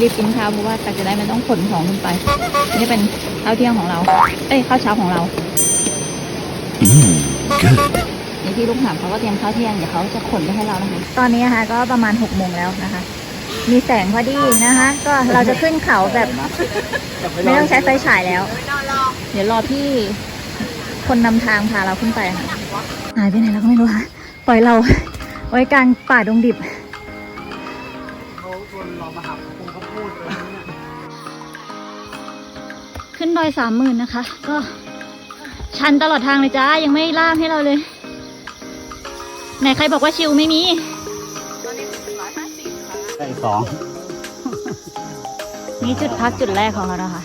รีบกินข้าวเพราะว่าตักจะได้ไม่ต้องขนของขึ้นไป นี่เป็นข้าวเที่ยงของเรา เอ้ยข้าวเช้าของเรา Mmm, good. นี่ที่ลูกถามเขาก็เตรียมข้าวเที่ยงเดี๋ยวเขาจะขนไปให้เรานะคะ ตอนนี้นะคะก็ประมาณหกโมงแล้วนะคะ มีแสงพอดีนะคะ ก็เราจะขึ้นเขาแบบไม่ต้องใช้ไฟฉายแล้ว เดี๋ยวรอพี่คนนำทางพาเราขึ้นไปค่ะหายไปไหนเราก็ไม่รู้ค่ะ ปล่อยเราไว้กลางป่าดงดิบเขาชวนเรามาหา คงเขาพูดอะไรเนี่ยขึ้นดอยสามหมื่นนะคะ ก็ชันตลอดทางเลยจ้า ยังไม่ล่ามให้เราเลย ไหนใครบอกว่าชิวไม่มีไอ้สอง นี่จุดพักจุดแรกของเรานะคะ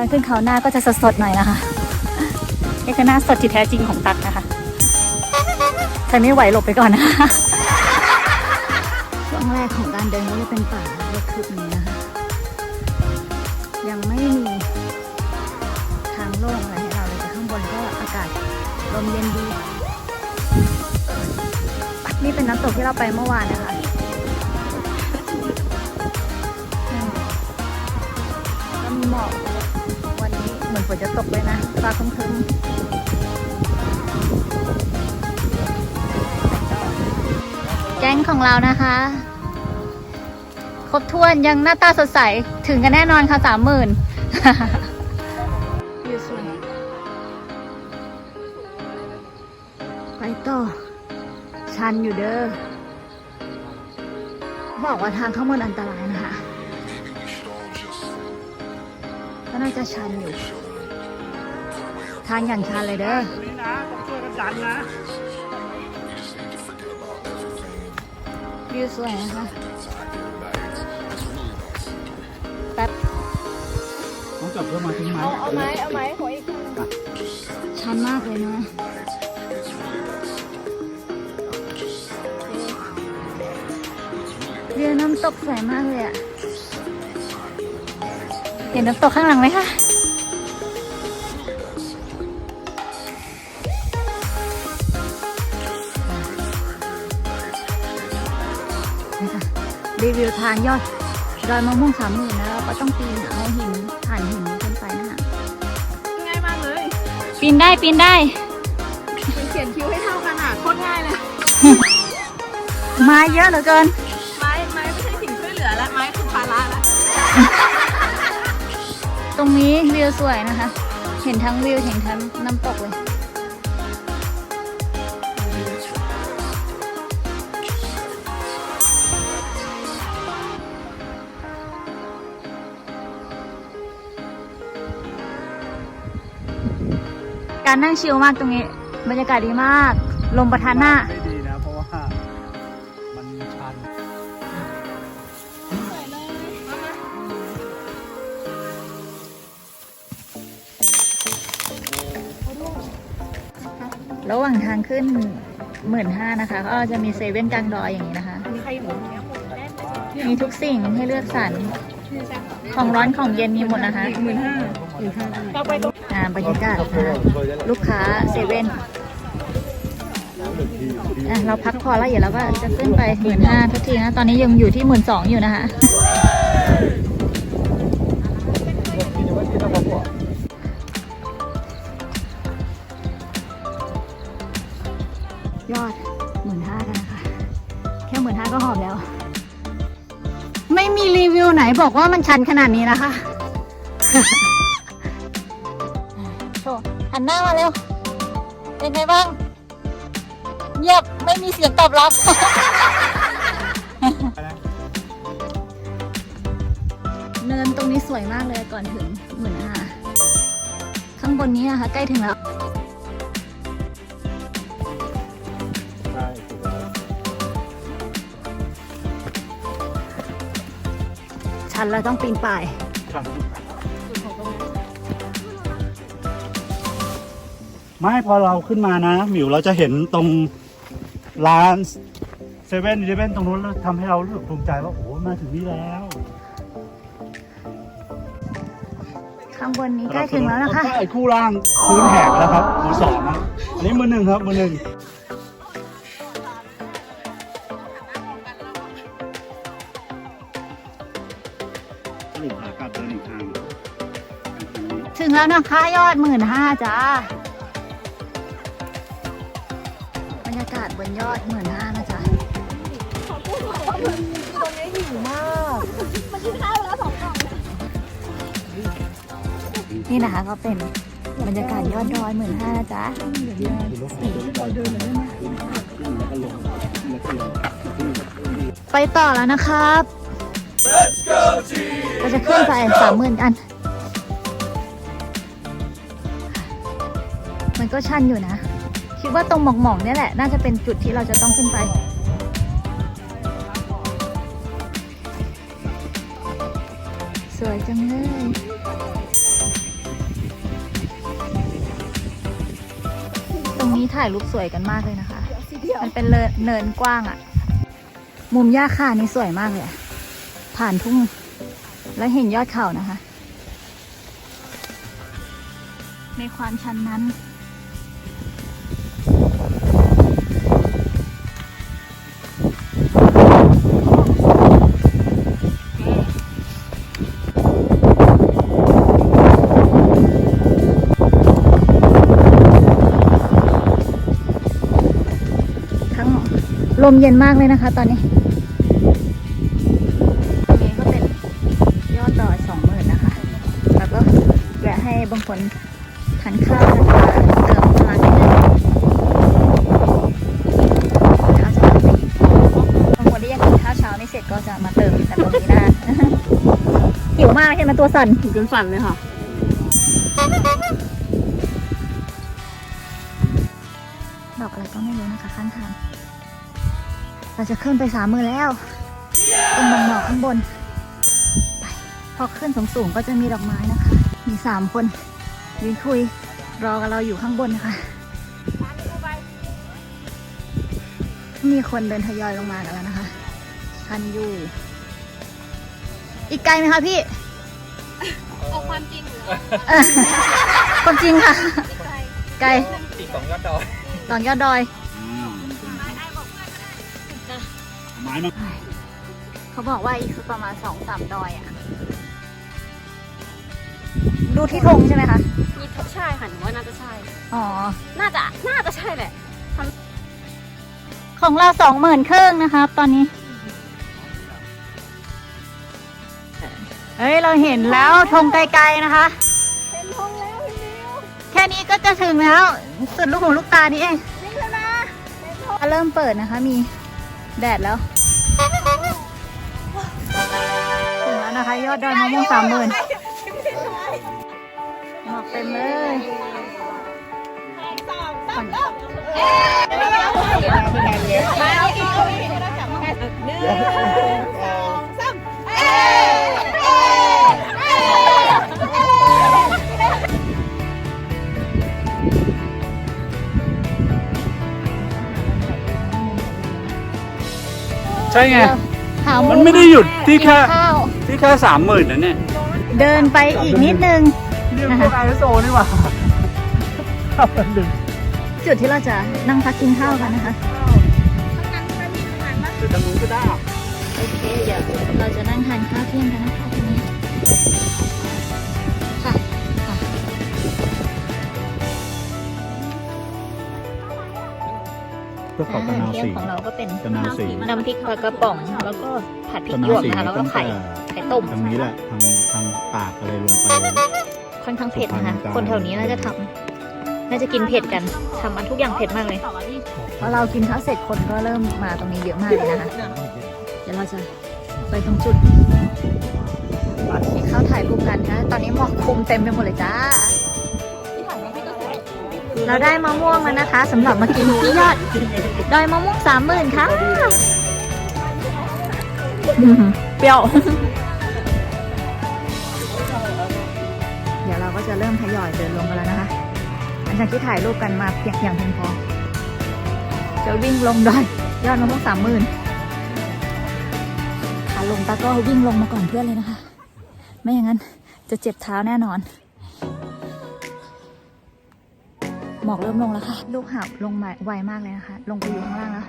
อนขึ้นเขาหน้าก็จะสดๆหน่อยนะคะนี่คือหน้าสดที่แท้จริงของตักนะคะใครไม่ไหวหลบไปก่อนนะคะช่วงแรกของการเดินก็จะเป็นป่าเล็กคืบนี้นะคะยังไม่มีทางโล่งอะไรให้เราเลยแต่ข้างบนก็อากาศลมเย็นดีนี่เป็นน้ำตกที่เราไปเมื่อวานนะคะมก็มีหมอกวันนี้เหมือน ฝนจะตกเลยนะฟ้าครึ้มๆแก๊งของเรานะคะ ครบถ้วนยังหน้าตาสดใส ถึงกันแน่นอนค่ะสามหมื่นไปต่อ ชันอยู่เด้อ บอกว่าทางข้าเมืองอันตรายนะคะก็น่าจะชันอยู่ ทางอย่างชันเลยเด้อนี่นะต้องช่วยกันดันนะวิวสวยนะคะแป๊บต้องจับเพื่อมาทิ้งไม้เอาเอาไม้เอาไม้หัวอีกชันมากเลยนะเรือน้ำตกสวยมากเลยอะเห็นน้ำตกข้างหลังไหมคะ รีวิวทางยอดดอยมะม่วงสามหมื่นนะเราก็ต้องปีนเอาหินผ่านหินขึ้นไปนะคะง่ายมากเลยปีนได้ปีนได้มันเขียนคิ้วให้เท่ากันอะโคตรง่ายเลยไม้เยอะเหลือเกิน ไม้ไม้ไม่ใช่สิ่งช่วยเหลือแล้วไม้คือภาระแล้วตรงนี้วิวสวยนะคะ เห็นทั้งวิวเห็นทั้งน้ำตกเลย การนั่งชิลมากตรงนี้ บรรยากาศดีมาก ลมประทานหน้า ไม่ดีนะเพราะว่ามันชันระหว่างทางขึ้นหมื่นห้านะคะ ก็จะมีเซเว่นกลางดอยอย่างนี้นะคะ มีใครอยู่ตรงนี้มีทุกสิ่งให้เลือกสรร ของร้อนของเย็นมีหมดนะคะ หมื่นห้าหมื่นห้าเราไปตรง อ่าบรรยากาศนะคะลูกค้าเซเว่นอะเราพักพอแล้วเดี๋ยวเราก็จะขึ้นไปหมื่นห้าทุกทีนะ ตอนนี้ยังอยู่ที่หมื่นสองอยู่นะคะยอดหมื่นห้ากันนะคะ แค่หมื่นห้าก็หอบแล้ว ไม่มีรีวิวไหนบอกว่ามันชันขนาดนี้นะคะ นหน้ามาเร็ว เป็นไงบ้าง เงียบไม่มีเสียงตอบรับ เนินตรงนี้สวยมากเลยก่อนถึงหมื่นห้าข้างบนนี้นะคะใกล้ถึงแล้วใช่ถูกแล้วชันแล้วต้องปีนป่ายชัน ไม่พอเราขึ้นมานะหมิวเราจะเห็นตรงร้านเซเว่นอีเลเว่นตรงนู้นแล้วทำให้เรารู้สึกภูมิใจว่าโอ้โหมาถึงนี่แล้วขข้างบนนี้ใกล้ถึงแล้วนะคะ ไอ้คู่ล่างพื้นแหกแล้วครับมือสองนะอันนี้มือหนึ่งครับมือหนึ่งสรุปหากลับเดินอีกทางถึงแล้วนะคะ ยอดหมื่นห้าจ้า บนยอดหมื่นห้านะจ๊ะนี่นะคะก็เป็นบรรยากาศยอดดอยหมื่นห้านะจ๊ะไปต่อแล้วนะครับเราจะขึ้นไปสามหมื่นกัน มันก็ชันอยู่นะ คิดว่าตรงหมองๆเนี่ยแหละ น่าจะเป็นจุดที่เราจะต้องขึ้นไป สวยจังเลยตรงนี้ถ่ายรูปสวยกันมากเลยนะคะ มันเป็นเนินกว้างอะมุมหญ้าคานี่สวยมากเลย ผ่านทุ่ง แล้วเห็นยอดเขานะคะ ในความชันนั้น มเย็นมากเลยนะคะ ตอนนี้ตรงนี้ก็เป็นยอดดอยสองหมื่นนะคะ แล้วก็แวะให้บางคนทานข้าวนะคะเติมพลังนิดนึงข้าวเช้าไปอีกบางคนที่ยังกินข้าวเช้าไม่เสร็จก็จะมาเติมแต่ตรงนี้นะหิวมากใช่ไหมตัวสั่นถึงจนสั่นเลยค่ะดอกอะไรก็ไม่รู้นะคะข้างทาง เราจะขึ้นไปสามมือแล้วตรงบางหมอกข้างบนไปพอขึ้นสูงๆก็จะมีดอกไม้นะคะ มีสามคนยืนคุยรอกับเราอยู่ข้างบนนะคะมีคนเดินทยอยลงมากันแล้วนะคะคันอยู่ อีกไกลไหมคะพี่เอาความจริงเหรอเออความจริงค่ะ ไกลตีสองยอดดอยตอนยอดดอย ไม้มาเขาบอกว่าอีกสักประมาณสองสามดอยอะดูที่ธงใช่ไหมคะ มีใช่ค่ะหนูว่าน่าจะใช่ อ๋อ น่าจะ น่าจะใช่แหละ ของเราสองหมื่นครึ่งนะครับ ตอนนี้ เฮ้ย เราเห็นแล้วธงไกลๆนะคะ เห็นทงแล้วพี่มิวแค่นี้ก็จะถึงแล้ว สุดลูกหูลูกตานี่เอง นี่คือนะเริ่มเปิดนะคะ มีแดดแล้ว นะคะ ยอดดอยมะม่วงสามหมื่นหมอกเต็มเลยฝั่งมาเอาอีกเอาอีกเราจับมาหนึ่งสองสามเอ๊เอ๊ใช่ไงหามันไม่ได้หยุดที่แค่กินข้าวที่ แค่สามหมื่นนะเนี่ย เดินไปอีกนิดนึงเรียกพวกไอโซนี่หว่าขับกันดึงจุดที่เราจะนั่งพักกินข้าวกันนะคะ คือทางนู้นก็ได้ โอเค เดี๋ยวเราจะนั่งทานข้าวเที่ยงกันนะคะทีนี้ เพื่อขอบอากันหารนาวเที่ยงสี ของเราก็เป็นกะนาวสี น้ำพริกปลากระป๋อง แล้วก็ผัดพริกกะหนายววกสีนะคะแล้วก็ตั้งไข่แต่ไข่ต้มทางนี้แหละทางทางปากอะไรลงไป ค่อนข้างเผ็ดนะคะสุพรรณกลางคนแถวนี้น่าจะทำน่าจะกินเผ็ดกันทำอันทุกอย่างเผ็ดมากเลยพอเรากินข้าวเสร็จคนก็เริ่มมาตรงนี้เยอะมากเลยนะคะ เดี๋ยวเราจะไปตรงจุดที่เขาถ่ายรูปกันนะ ตอนนี้หมอกคลุมเต็มไปหมดเลยจ้า เราได้มะม่วงแล้วนะคะสำหรับมากินที่ยอดดอยมะม่วงสามหมื่นค่ะเปรี้ยว เดี๋ยวเราก็จะเริ่มทยอยเดินลงกันแล้วนะคะหลังจากที่ถ่ายรูปกันมาเพียงอย่างเพียงพอ จะวิ่งลงดอยยอดมะม่วงสามหมื่นขาลงตาก็วิ่งลงมาก่อนเพื่อนเลยนะคะ ไม่อย่างนั้นจะเจ็บเท้าแน่นอน หมอกเริ่มลงแล้วค่ะ ลูกหาบลงมาไวมากเลยนะคะ ลงไปอยู่ข้างล่างแล้ว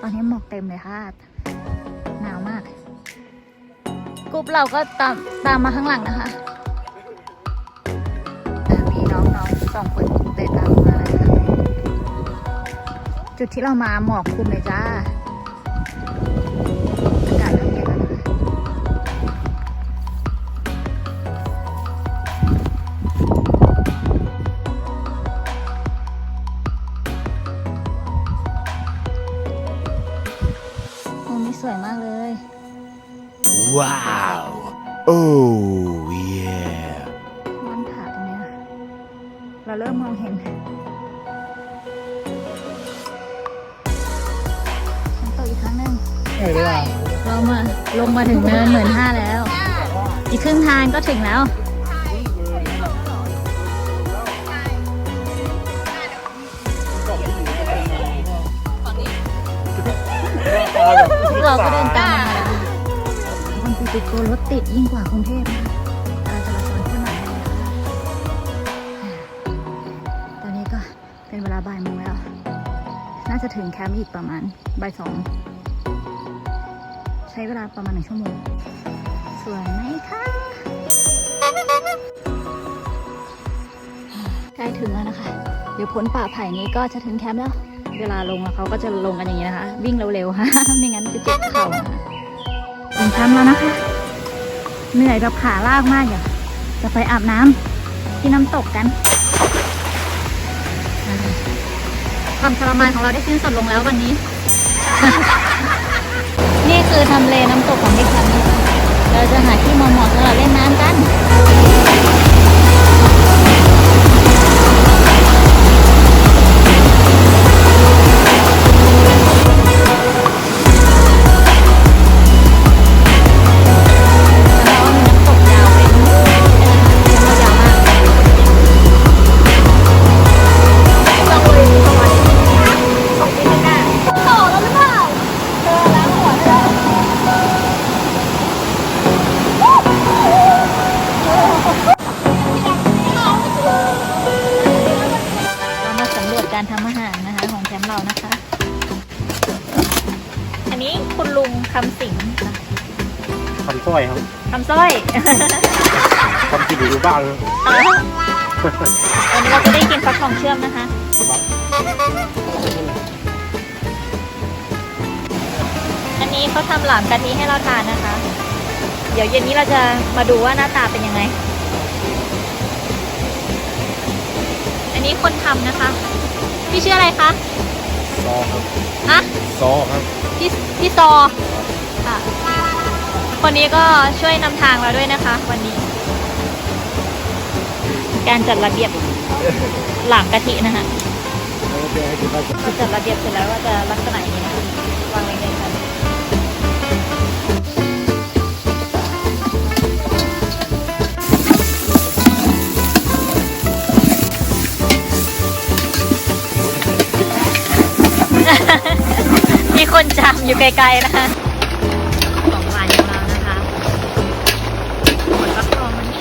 ตอนนี้หมอกเต็มเลยค่ะ หนาวมาก กรุ๊ปเราก็ตามตามมาข้างหลังนะคะอะมีน้องๆสองคนเดินตามมาเลยค่ะ จุดที่เรามาหมอกคลุมเลยจ้า เรามาลงมาถึงเนินหมื่นห้าแล้ว อีกครึ่งทางก็ถึงแล้ว เราก็เดินตามมาแล้วคนปิติโกรถติดยิ่งกว่ากรุงเทพนะคะการจราจรขึ้นมาเลยนะคะตอนนี้ก็เป็นเวลาบ่ายโมงแล้ว น่าจะถึงแคมป์อีกประมาณบ่ายสอง ใช้เวลาประมาณหนึ่งชั่วโมง สวยไหมคะใกล้ถึงแล้วนะคะ เดี๋ยวพ้นป่าไผ่นี้ก็จะถึงแคมป์แล้ว เวลาลงเขาก็จะลงกันอย่างนี้นะคะ วิ่งเร็วๆค่ะไม่งั้นจะเจ็บเข่าถึงแคมป์แล้วนะคะ เหนื่อยแบบขาลากมากอย่าจะไปอาบน้ำที่น้ำตกกันความทรมานของเราได้สิ้นสุดลงแล้ววันนี้ คือทำเลน้ำตกของที่แคมป์นเราจะหาที่เหมาะๆสำหรับเล่นน้ำกัน เขาทำหลามกะทิให้เราทานนะคะ เดี๋ยวเย็นนี้เราจะมาดูว่าหน้าตาเป็นยังไง อันนี้คนทำนะคะ พี่ชื่ออะไรคะซอครับอะซอครับพี่พี่ซอค่ะคนนี้ก็ช่วยนำทางเราด้วยนะคะ วันนี้ การจัดระเบียบหลามกะทินะคะพอจัดระเบียบเสร็จแล้วก็จะลักษณะอย่างนี้ คนจำอยู่ไกลๆนะคะของหวานของเรานะคะผลฟักทองมันนี่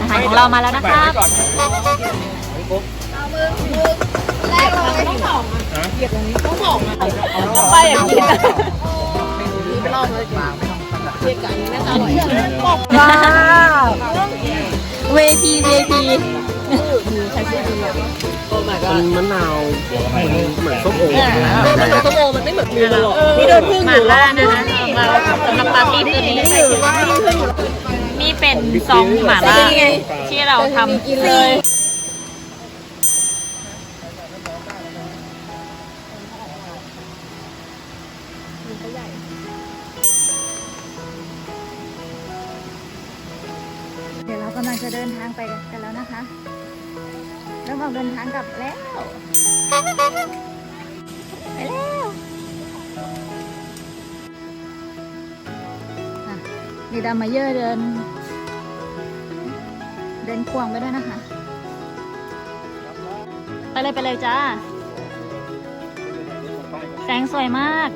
อาหารของเรามาแล้วนะครับแรกเลยต้องสองอะเหยียบตรงนี้ต้องสองอะไปอย่างนี้นะนี่ไม่รอดเลยเรียกกันนี้นะคะบอกว่าเวทีเวที มันมะนาวเหมือนส้มโอมันส้มโอมันไม่เหมือนมือมันหรอกนี่โดนพึ่งหอมายู่ล่านะคะสำหรับสำหรับปาร์ตี้คืนนี้นี่เป็นซองหมาล่าที่เราทำกินเลย ดินทางกลับแล้ว ไปแล้วอะมีดามาเยอร์เดิน เดินควงไปด้วยนะคะ ไปเลยไปเลยจ้า แสงสวยมาก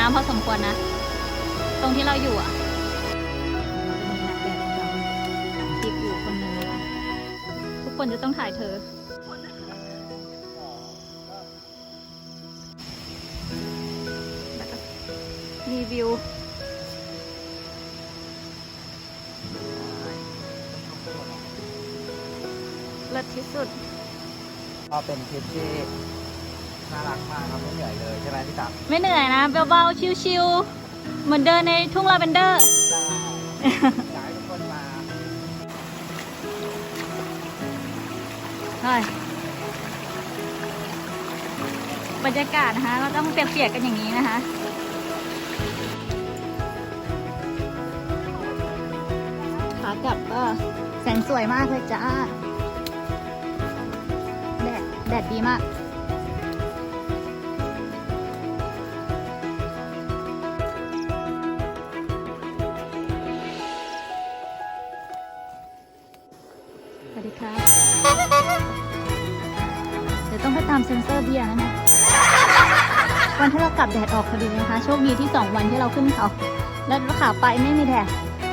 น้ำพอสมควรนะ ตรงที่เราอยู่อะจะมีนักแบบเราคลิปอยู่คนหนึ่งนะคะทุกคนจะต้องถ่ายเธอมีวิวเลิศที่สุด ก็เป็นทริปที่ น่ารักมากครับไม่เหนื่อยเลยใช่ไหมพี่ตั๊กไม่เหนื่อยนะเบาๆชิวๆเหมือนเดินในทุ่งลาเวนเดอร์ ได้อยากให้ทุกคนมาใช่บรรยากาศนะคะก็ต้องเปียกๆกันอย่างนี้นะคะ ขากลับก็แสงสวยมากเลยจ้า แดดแดดดีมาก กลับแดดออกพอดีนะคะ โชคดีที่สองวันที่เราขึ้นเขา แล้วขาไปไม่มีแดด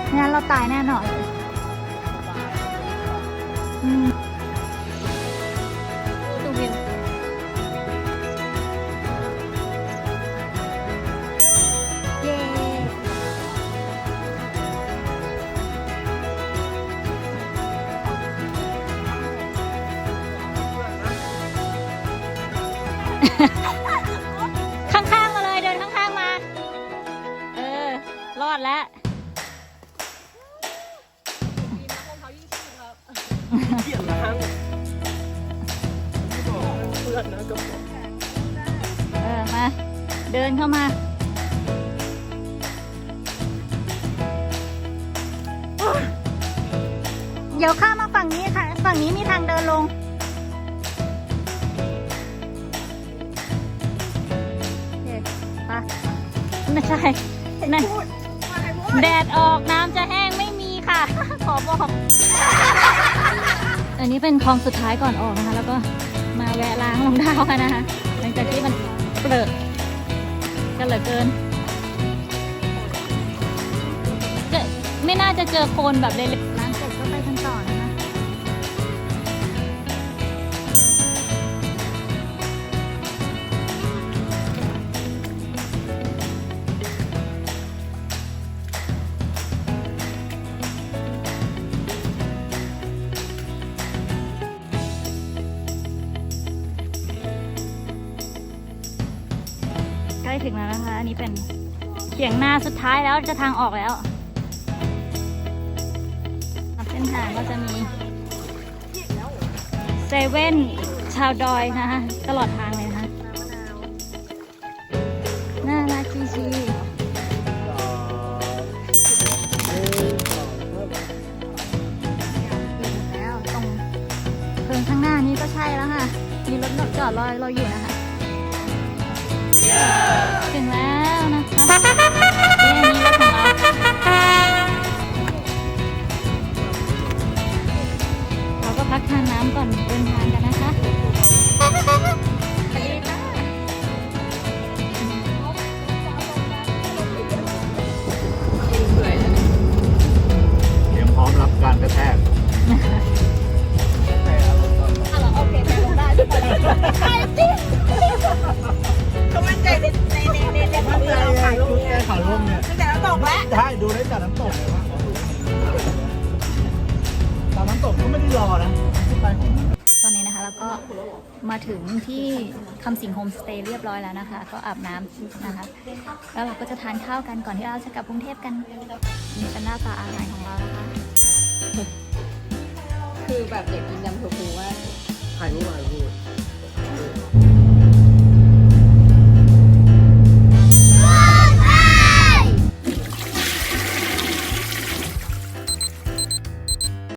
ไม่งั้นเราตายแน่นอนอืม ดี๋ยวข้ามมาฝั่งนี้ค่ะ ฝั่งนี้มีทางเดินลงไปไม่ใช่นั่นแดดออกน้ำจะแห้งไม่มีค่ะ ขอบอก อันนี้เป็นคลองสุดท้ายก่อนออกนะคะ แล้วก็มาแวะล้างรองเท้ากันนะคะ หลังจากที่มันเปรอะกันเหลือเกินจะไม่น่าจะเจอโคนแบบเล็ก ถึงแล้วนะคะ อันนี้เป็นเขียงหน้าสุดท้ายแล้วจะทางออกแล้วเส้นทางก็จะมีเซเว่นชาวดอยนะคะตลอดทางเลยนะคะน่ารักจีจีแล้วตรงเพิงข้างหน้านี้ก็ใช่แล้วค่ะ มีรถจอดรอเราอยู่นะคะ ถึงแล้วนะคะนี่อันนี้รถของเราเราก็พักทานน้ำก่อนเดินทางกันนะคะสวัสดีค่ะเตรียมพร้อมรับการกระแทกเขา รูปแก้ข่าวร่วมเนี่ยตั้งแต่เราตกแล้วใช่ดูได้จากน้ำตกเลยว่าตามน้ำตกก็ไม่ได้รอนะไปตอนนี้นะคะแล้วก็มาถึงที่คำสิงโฮมสเตย์เรียบร้อยแล้วนะคะ ก็อาบน้ำนะคะ แล้วเราก็จะทานข้าวกันก่อนที่เราจะกลับกรุงเทพกันนี่เป็นหน้าตาอาหารของเรานะคะคือแบบเด็กกินยำถั่วพูว่าถ่ายรูปถ่ายรูป